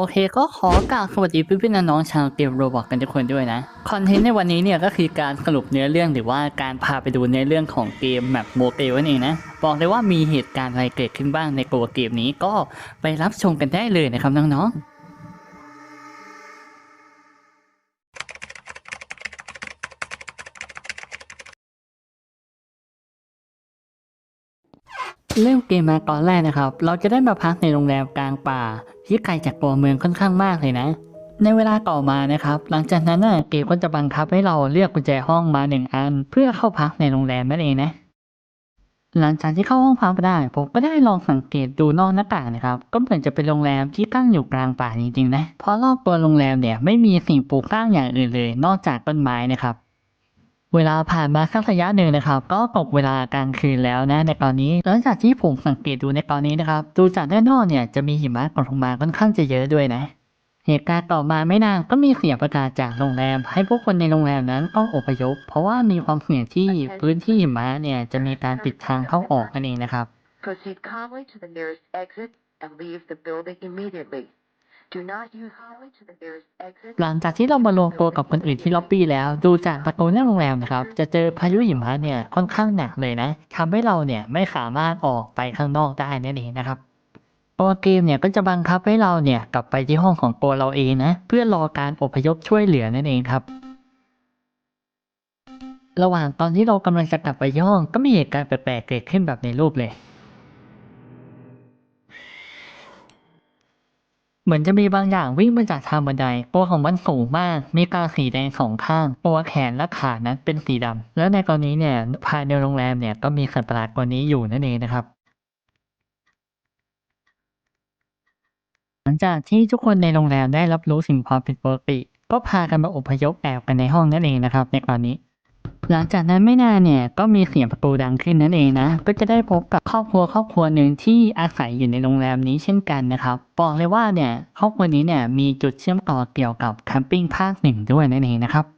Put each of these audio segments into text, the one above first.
โอเคก็ขอกล่าวสวัสดีพี่ๆน้องๆชาวเกมโรบอกกันทุกคนด้วยนะคอนเทนต์ในวันนี้เนี่ยก็คือการสรุปเนื้อเรื่องหรือว่าการพาไปดูเนื้อเรื่องของเกมแมปโมเกลนั่นเองนะบอกเลยว่ามีเหตุการณ์อะไรเกิดขึ้นบ้างในตัวเกมนี้ก็ไปรับชมกันได้เลยนะครับน้องๆ เริ่มเกมมาตอนแรกนะครับ เราจะได้มาพักในโรงแรมกลางป่า ที่ไกลจากตัวเมืองค่อนข้างมากเลยนะ ในเวลาต่อมานะครับ หลังจากนั้นนะเกมก็จะบังคับให้เราเลือกกุญแจห้องมาหนึ่งอัน เพื่อเข้าพักในโรงแรมนั่นเองนะ หลังจากที่เข้าห้องพักไปได้ ผมก็ได้ลองสังเกตดูนอกหน้าต่างนะครับ ก็เหมือนจะเป็นโรงแรมที่ตั้งอยู่กลางป่าจริงๆนะ เพราะรอบตัวโรงแรมเนี่ยไม่มีสิ่งปลูกสร้างอย่างอื่นเลย นอกจากต้นไม้นะครับ เวลาผ่านมาสักระยะหนึ่งนะครับ ก็ตกเวลากลางคืนแล้วนะในตอนนี้หลังจากที่ผมสังเกตดูในตอนนี้นะครับ ดูจากด้านนอกเนี่ยจะมีหิมะตกลงมาค่อนข้างจะเยอะด้วยนะ เหตุการณ์ต่อมาไม่นานก็มีเสียงประกาศจากโรงแรม ให้พวกคนในโรงแรมนั้นต้องอพยพ เพราะว่ามีความเสี่ยงที่พื้นที่หิมะเนี่ยจะมีการปิดทางเข้าออกนั่นเองนะครับ Proceed calmly to the nearest exit and leave the building immediately. หลังจากที่เรามารวมตัวกับคนอื่นที่ล็อบบี้แล้ว ดูจากประตูหน้าโรงแรมนะครับ จะเจอพายุหิมะเนี่ยค่อนข้างหนักเลยนะทำให้เราเนี่ยไม่สามารถออกไปข้างนอกได้นั่นเองนะครับตัวเกมเนี่ยก็จะบังคับให้เราเนี่ยกลับไปที่ห้องของตัวเราเองนะ เพื่อรอการอพยพช่วยเหลือนั่นเองครับ ระหว่างตอนที่เรากำลังจะกลับไปที่องก็มีเหตุการณ์แปลกๆเกิดขึ้นแบบในรูปเลย เหมือนจะมีบางอย่างวิ่งมาจากทางบันได ตัวของมันสูงมาก มีตาสีแดงสองข้าง ตัวแขนและขานั้นเป็นสีดำและในตอนนี้เนี่ยภายในโรงแรมเนี่ยก็มีสัตว์ประหลาดตัวนี้อยู่นั่นเองนะครับ หลังจากที่ทุกคนในโรงแรมได้รับรู้สิ่งความผิดปกติ ก็พากันมาอพยพแอบกันในห้องนั่นเองนะครับ ในตอนนี้ หลังจากนั้นไม่นานเนี่ยก็มีเสียงประตูดังขึ้นนั่นเองนะ ก็จะได้พบกับครอบครัวครอบครัวหนึ่งที่อาศัยอยู่ในโรงแรมนี้เช่นกันนะครับบอกเลยว่าเนี่ยครอบครัวนี้เนี่ยมีจุดเชื่อมต่อเกี่ยวกับแคมปิ้งภาคหนึ่งด้วยนั่นเองนะครับ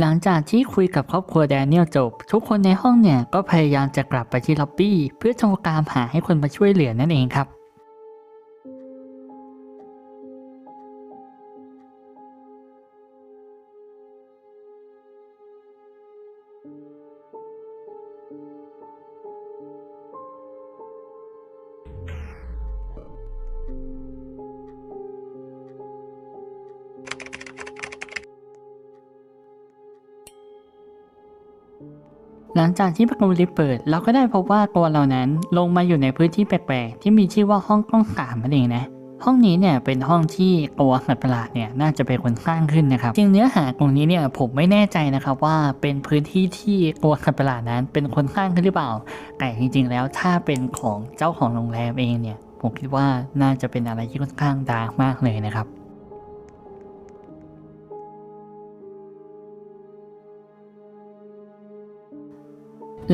หลังจากที่คุยกับครอบครัวแดเนียลจบ ทุกคนในห้องเนี่ยก็พยายามจะกลับไปที่ล็อบบี้ เพื่อทรตามหาให้คนมาช่วยเหลือนั่นเองครับ หลังจากที่ประตูลิฟต์เปิด เราก็ได้พบว่าตัวเรานั้นลงมาอยู่ในพื้นที่แปลกๆ ที่มีชื่อว่าห้องกล้องสามนั่นเองนะห้องนี้เนี่ยเป็นห้องที่ตัวสัตว์ประหลาดเนี่ยน่าจะเป็นคนสร้างขึ้นนะครับจริงเนื้อหาตรงนี้เนี่ยผมไม่แน่ใจนะครับว่าเป็นพื้นที่ที่ตัวสัตว์ประหลาดนั้น เป็นคนสร้างขึ้นหรือเปล่า แต่จริง ๆ แล้วถ้าเป็นของเจ้าของโรงแรมเองเนี่ยผมคิดว่าน่าจะเป็นอะไรที่ค่อนข้างดาร์กมากเลยนะครับ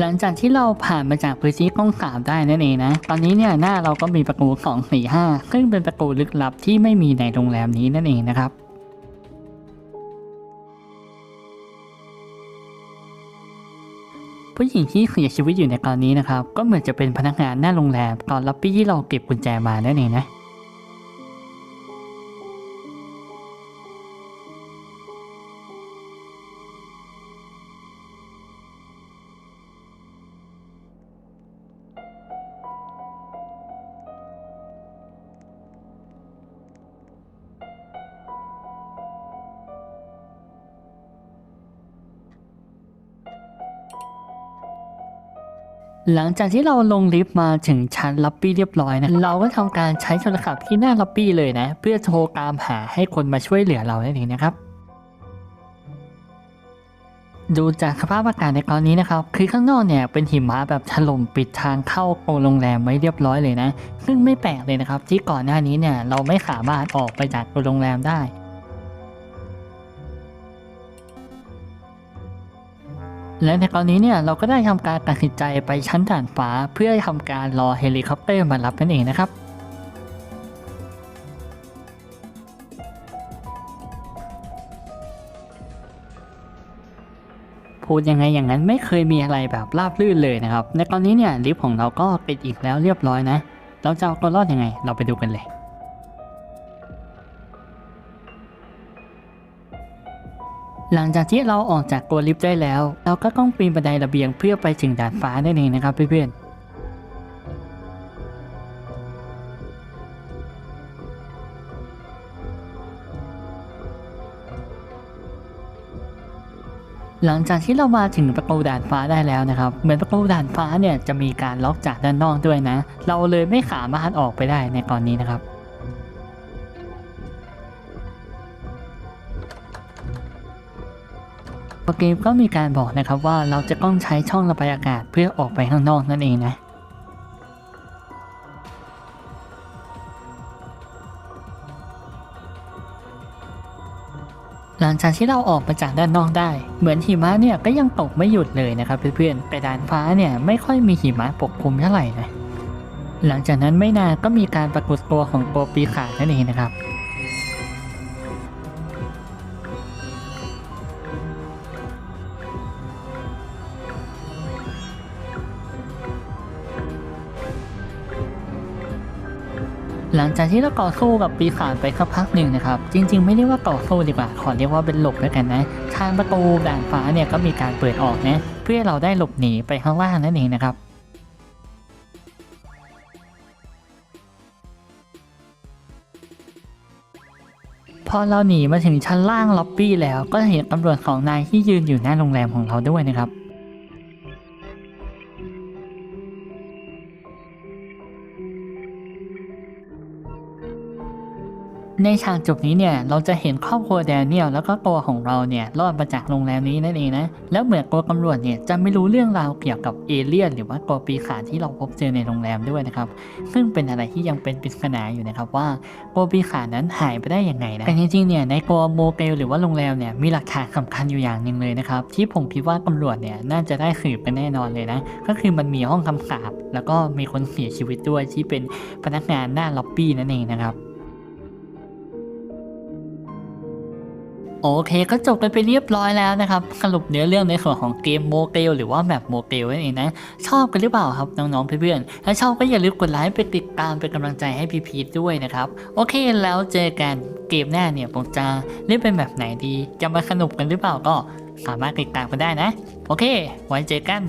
หลังจากที่เราผ่านมาจากพื้นที่กล้องสามได้นั่นเองนะ ตอนนี้เนี่ยหน้าเราก็มีประตูสองสี่ห้าซึ่งเป็นประตูลึกลับที่ไม่มีในโรงแรมนี้นั่นเองนะครับผู้หญิงที่เสียชีวิตอยู่ในตอนนี้นะครับ ก็เหมือนจะเป็นพนักงานหน้าโรงแรมตอนล็อบบี้ที่เราเก็บกุญแจมานั่นเองนะ หลังจากที่เราลงลิฟต์มาถึงชั้นล็อบบี้เรียบร้อยนะ เราก็ทำการใช้โทรศัพท์ที่หน้าล็อบบี้เลยนะ เพื่อโทรตามหาให้คนมาช่วยเหลือเรานั่นเองนะครับ ดูจากสภาพอากาศในตอนนี้นะครับ คือข้างนอกเนี่ยเป็นหิมะแบบถล่มปิดทางเข้าโรงแรมไว้เรียบร้อยเลยนะ ซึ่งไม่แปลกเลยนะครับ ที่ก่อนหน้านี้เนี่ยเราไม่สามารถออกไปจากโรงแรมได้ และในตอนนี้เนี่ยเราก็ได้ทำการตัดสินใจไปชั้นดานฟ้า เพื่อทำการรอเฮลิคอปเตอร์มารับนั่นเองนะครับพูดยังไงอย่างนั้นไม่เคยมีอะไรแบบราบรื่นเลยนะครับ ในตอนนี้เนี่ยลิฟต์ของเราก็ปิดอีกแล้วเรียบร้อยนะ เราจะเอาตัวรอดยังไง เราไปดูกันเลย หลังจากที่เราออกจากตัวลิฟต์ได้แล้ว เราก็ต้องปีนบันไดระเบียงเพื่อไปถึงดาดฟ้าได้เองนะครับเพื่อนๆหลังจากที่เรามาถึงประตูด่านฟ้าได้แล้วนะครับ เหมือนประตูด่านฟ้าเนี่ยจะมีการล็อกจากด้านนอกด้วยนะ เราเลยไม่สามารถออกไปได้ในตอนนี้นะครับ เกมก็มีการบอกนะครับว่าเราจะต้องใช้ช่องระบายอากาศเพื่อออกไปข้างนอกนั่นเองนะหลังจากที่เราออกมาจากด้านนอกได้ เหมือนหิมะเนี่ยก็ยังตกไม่หยุดเลยนะครับเพื่อนๆ แต่ดานฟ้าเนี่ยไม่ค่อยมีหิมะปกคลุมเท่าไหร่นะ หลังจากนั้นไม่นานก็มีการปรากฏตัวของตัวปีศาจนั่นเองนะครับ หลังจากที่เราต่อสู้กับปีศาจไปสักพักหนึ่งนะครับ จริง ๆ ไม่เรียกว่าต่อสู้ดีกว่า ขอเรียกว่าเป็นหลบแล้วกันนะ ทางประตูด่านฟ้าเนี่ยก็มีการเปิดออกนะ เพื่อเราได้หลบหนีไปข้างล่างนั่นเองนะครับพอเราหนีมาถึงชั้นล่างล็อบบี้แล้วก็เห็นตำรวจของนายที่ยืนอยู่หน้าโรงแรมของเราด้วยนะครับ ในฉากจบนี้เนี่ยเราจะเห็นครอบครัวแดเนียลแล้วก็ตัวของเราเนี่ยรอดมาจากโรงแรมนี้นั่นเองนะแล้วเหมือนตัวตำรวจเนี่ยจะไม่รู้เรื่องราวเกี่ยวกับเอเลี่ยนหรือว่าตัวปีศาจที่เราพบเจอในโรงแรมด้วยนะครับซึ่งเป็นอะไรที่ยังเป็นปริศนาอยู่นะครับว่าตัวปีศาจนั้นหายไปได้ยังไงนะแต่จริงๆเนี่ยในตัวโมเกลหรือว่าโรงแรมเนี่ยมีหลักฐานสำคัญอยู่อย่างหนึ่งเลยนะครับที่ผมคิดว่าตำรวจเนี่ยน่าจะได้สืบไปแน่นอนเลยนะก็คือมันมีห้องคำสาปแล้วก็มีคนเสียชีวิตด้วยที่เป็นพนักงานหน้าล็อบบี้นั่นเองนะครับ โอเคก็จบไปไปเรียบร้อยแล้วนะครับสรุปเนื้อเรื่องในส่วนของเกมโมเกลหรือว่าแมปโมเกลนั่นเองนะ ชอบกันหรือเปล่าครับน้องๆเพื่อนๆถ้าชอบก็อย่าลืมกดไลค์ไปติดตามเป็นกำลังใจให้พีพีด้วยนะครับ โอเคแล้วเจอกันเกมหน้าเนี่ยผมจะเล่นเป็นแบบไหนดี จะมาสนุกกันหรือเปล่าก็สามารถติดตามกันได้นะ โอเค ไว้เจอกัน